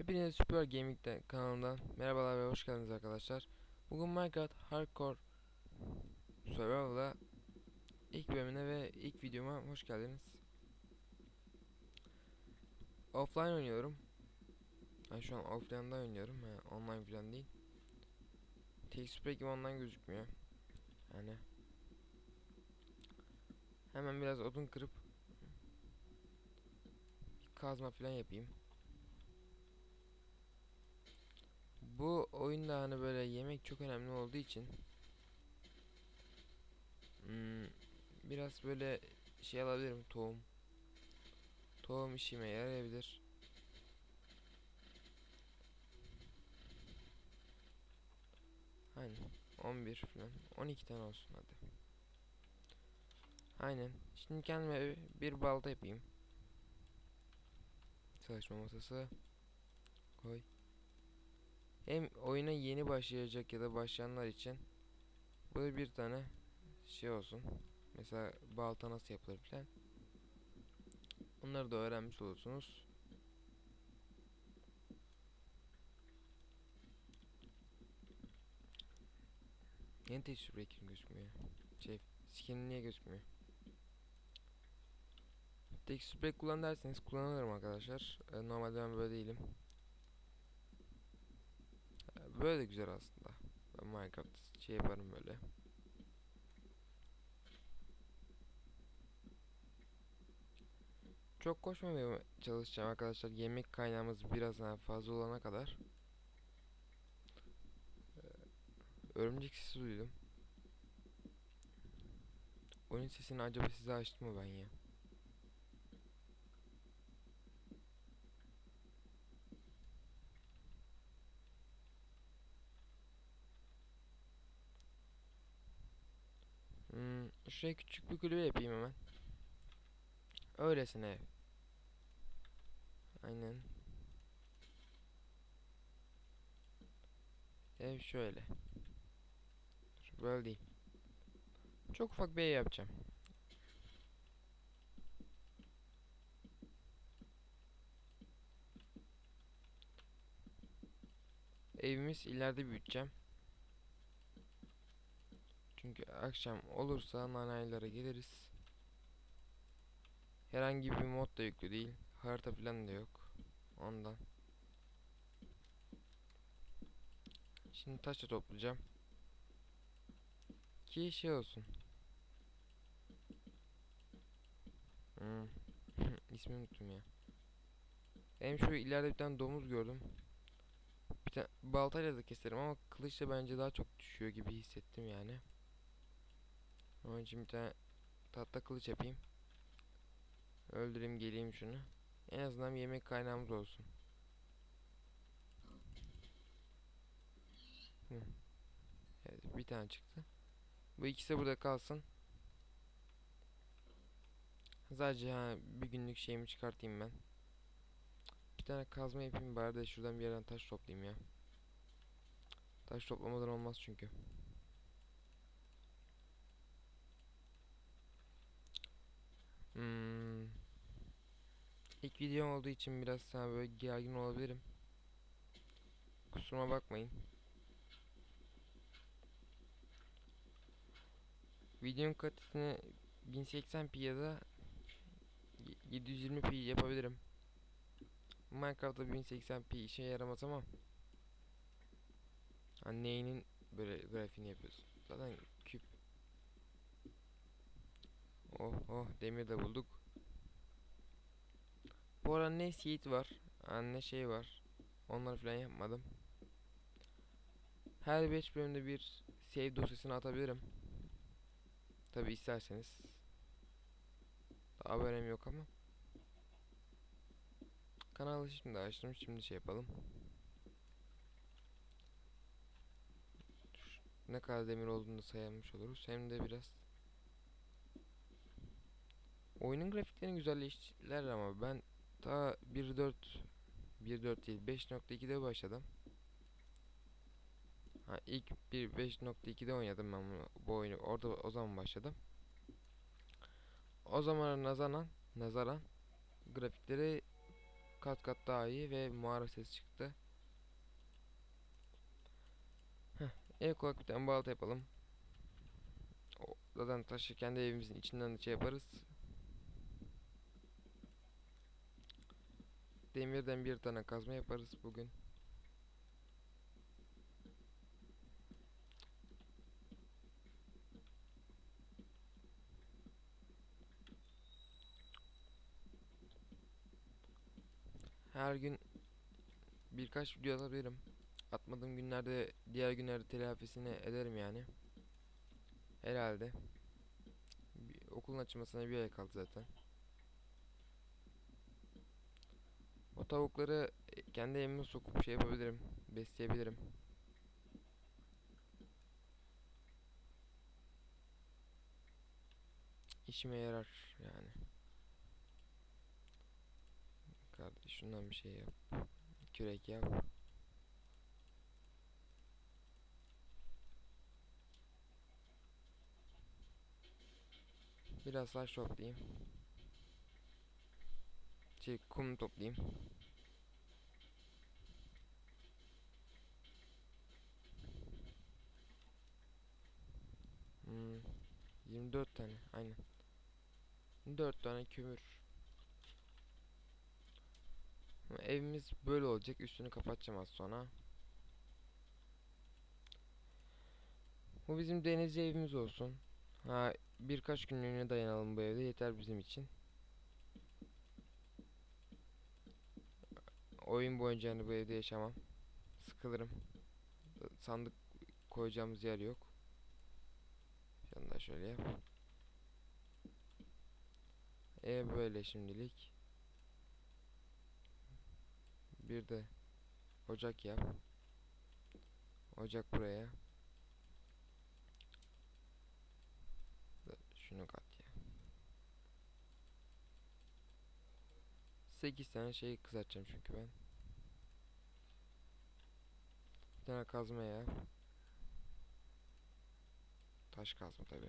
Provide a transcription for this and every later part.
Hepinize Super Gaming'den kanalından merhabalar ve hoş geldiniz arkadaşlar. Bugün Minecraft Hardcore Survival'da ilk bölümüne ve ilk videoma hoş geldiniz. Offline oynuyorum. Ben şu an offline'da oynuyorum. Yani online falan değil. Texture gibi online gözükmüyor. Yani hemen biraz odun kırıp kazma falan yapayım. Bu oyunda hani böyle yemek çok önemli olduğu için hmm, biraz böyle şey alabilirim tohum. Tohum işime yarayabilir. Aynen 11 falan 12 tane olsun hadi. Aynen. Şimdi kendime bir balta yapayım. Çalışma masası. Koy. Hem oyuna yeni başlayacak ya da başlayanlar için böyle bir tane şey olsun. Mesela balta nasıl yapılır falan. Onları da öğrenmiş olursunuz. Yeni texture breaking gözükmüyor. Şey, skin niye gözükmüyor? Texture break kullan derseniz kullanırım arkadaşlar. Ee, normalde ben böyle değilim. Böyle güzel aslında. Ben Minecraft şey yaparım böyle. Çok koşmamaya çalışacağım arkadaşlar. Yemek kaynağımız biraz daha fazla olana kadar. Ee, Örümcek sesi duydum. Oyun sesini acaba size açtım mı ben ya? Hmm, şuraya küçük bir kulübe yapayım hemen. Öylesine. Aynen. Ev şöyle. Dur, Böyle değil. Çok ufak bir ev yapacağım. Evimiz ileride büyüteceğim. Çünkü akşam olursa nanaylara geliriz. Herhangi bir mod da yüklü değil. Harita falan da yok. Ondan. Şimdi taş da toplayacağım. Ki şey olsun. Hmm. İsmini unuttum ya. Benim şu ileride bir tane domuz gördüm. Bir tane baltayla da keserim ama kılıçla bence daha çok düşüyor gibi hissettim yani. Onun için bir tane tahta kılıç yapayım. Öldüreyim geleyim şunu. En azından yemek kaynağımız olsun. Evet bir tane çıktı. Bu ikisi burada kalsın. Sadece ha bir günlük şeyimi çıkartayım ben. Bir tane kazma yapayım bari de şuradan bir yerden taş toplayayım ya. Taş toplamadan olmaz çünkü. Hmm. İlk videom olduğu için biraz sana böyle gergin olabilirim. Kusuruma bakmayın. Videonun kalitesini 1080p ya da 720p yapabilirim. Minecraft'ta 1080p işe yaramaz ama hani neyinin böyle grafiğini yapıyorsun. Zaten Oh oh demir de bulduk. Bu arada ne seed var, ne şey var. Onları falan yapmadım. Her 5 bölümde bir save dosyasını atabilirim. Tabi isterseniz. Daha abonem yok ama. Kanalı şimdi açtım. Şimdi şey yapalım. Ne kadar demir olduğunu da saymış oluruz. Hem de biraz Oyunun grafiklerini güzelleştirdiler ama ben ta 1.4 1.4 değil 5.2'de başladım. Ha ilk bir 5.2'de oynadım ben bunu, bu oyunu. Orada o zaman başladım. O zamana nazaran nazaran grafikleri kat kat daha iyi ve mağara sesi çıktı. Heh, bir tane balta yapalım. O, zaten taşı kendi evimizin içinden de şey yaparız. Demirden bir tane kazma yaparız bugün. Her gün birkaç video atabilirim. Atmadığım günlerde diğer günlerde telafisini ederim yani. Herhalde. Bir- okulun açılmasına bir ay kaldı zaten. O tavukları e, kendi evime sokup şey yapabilirim. Besleyebilirim. İşime yarar yani. Kardeş şundan bir şey yap. Kürek yap. Biraz taş toplayayım. Şey kum toplayayım. Hmm, 24 tane aynen. 4 tane kömür. Evimiz böyle olacak. Üstünü kapatacağım az sonra. Bu bizim denizci evimiz olsun. Ha birkaç günlüğüne dayanalım bu evde yeter bizim için. Oyun boyunca yani bu evde yaşamam. Sıkılırım. Sandık koyacağımız yer yok. Da şöyle yap. Ev böyle şimdilik. Bir de ocak yap. Ocak buraya. Şunu kat ya. 8 tane şey kızartacağım çünkü ben. Bir tane kazma ya. Taş kazma tabi.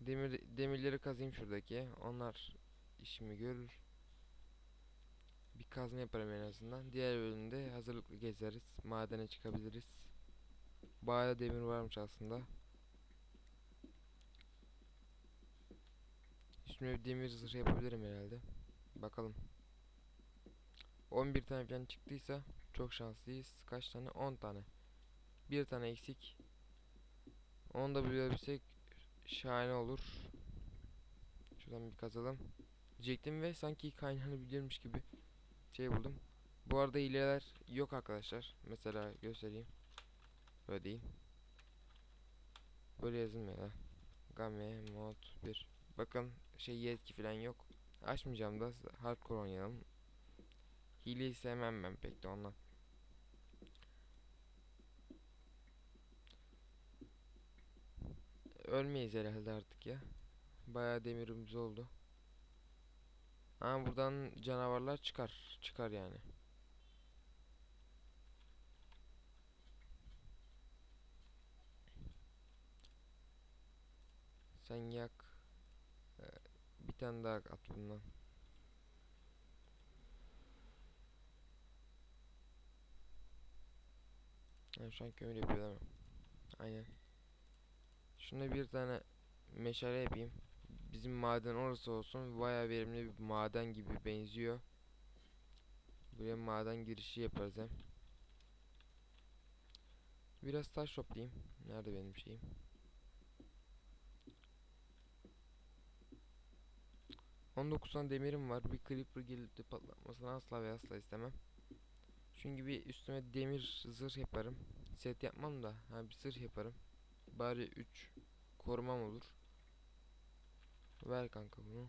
Demir demirleri kazayım şuradaki. Onlar işimi görür. Bir kazma yaparım en azından. Diğer bölümde hazırlıklı gezeriz. Madene çıkabiliriz. Bayağı demir varmış aslında. Bir demir zırh yapabilirim herhalde. Bakalım. 11 tane falan çıktıysa çok şanslıyız. Kaç tane? 10 tane. Bir tane eksik. Onu da bulabilsek şahane olur. Şuradan bir kazalım. Diyecektim ve sanki kaynağını biliyormuş gibi şey buldum. Bu arada hileler yok arkadaşlar. Mesela göstereyim. Böyle değil. Böyle yazılmıyor da. Game mod 1. Bakın şey yetki falan yok. Açmayacağım da hardcore oynayalım. Hileyi sevmem ben pek de ondan. Ölmeyiz herhalde artık ya. Bayağı demirimiz oldu. Ama buradan canavarlar çıkar. Çıkar yani. Sen yak. Tane daha at bundan. Ha, şu an kömür yapıyor değil mi? Aynen. Şuna bir tane meşale yapayım. Bizim maden orası olsun. Bayağı verimli bir maden gibi benziyor. Buraya maden girişi yaparız hem. Biraz taş toplayayım. Nerede benim şeyim? On dokuz tane demirim var. Bir creeper gelip de patlatmasını asla ve asla istemem. Çünkü bir üstüme demir zırh yaparım. Set yapmam da. Ha bir zırh yaparım. Bari 3 korumam olur. Ver kanka bunu.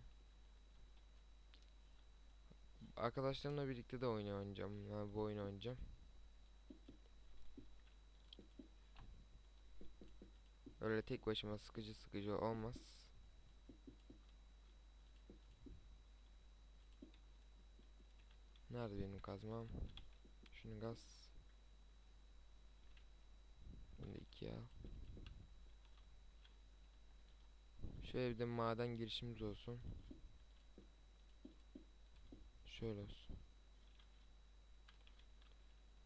Arkadaşlarımla birlikte de oyun oynayacağım. Yani bu oyunu oynayacağım. Öyle tek başıma sıkıcı sıkıcı olmaz. Nerede benim kazmam? Şunu gaz. Bunu da ikiye al. Şöyle bir de maden girişimiz olsun. Şöyle olsun.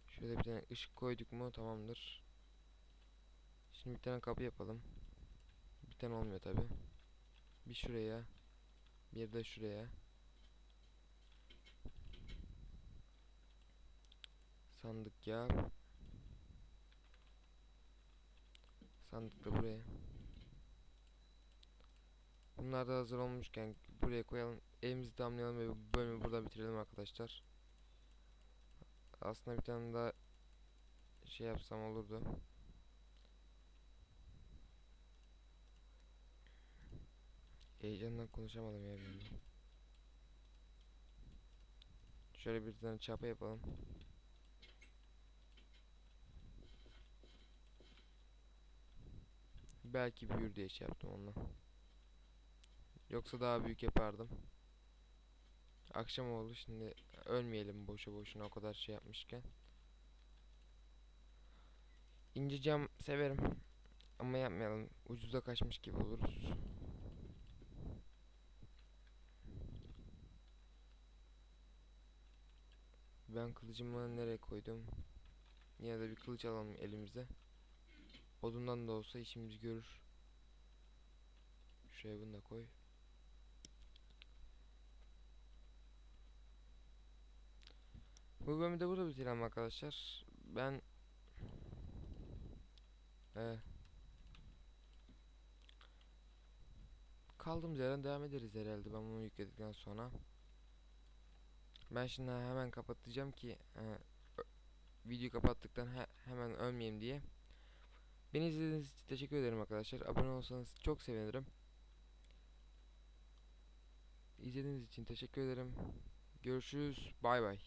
Şöyle bir tane ışık koyduk mu tamamdır. Şimdi bir tane kapı yapalım. Bir tane olmuyor tabi. Bir şuraya. Bir de şuraya. Sandık yap. Sandık da buraya. Bunlar da hazır olmuşken buraya koyalım. Elimizi tamamlayalım ve bölümü burada bitirelim arkadaşlar. Aslında bir tane daha şey yapsam olurdu. Heyecandan konuşamadım ya anda. Şöyle bir tane çapa yapalım. Belki büyür diye şey yaptım onunla. Yoksa daha büyük yapardım. Akşam oldu şimdi ölmeyelim boşu boşuna o kadar şey yapmışken. İnce cam severim. Ama yapmayalım. Ucuza kaçmış gibi oluruz. Ben kılıcımı nereye koydum? Yine de bir kılıç alalım elimize. Odundan da olsa işimizi görür. Şuraya bunu da koy. Bu bölümü de burada bitirelim arkadaşlar. Ben ee, kaldığımız yerden devam ederiz herhalde ben bunu yükledikten sonra. Ben şimdi hemen kapatacağım ki e, videoyu kapattıktan he- hemen ölmeyeyim diye. Beni izlediğiniz için teşekkür ederim arkadaşlar. Abone olsanız çok sevinirim. İzlediğiniz için teşekkür ederim. Görüşürüz. Bay bay.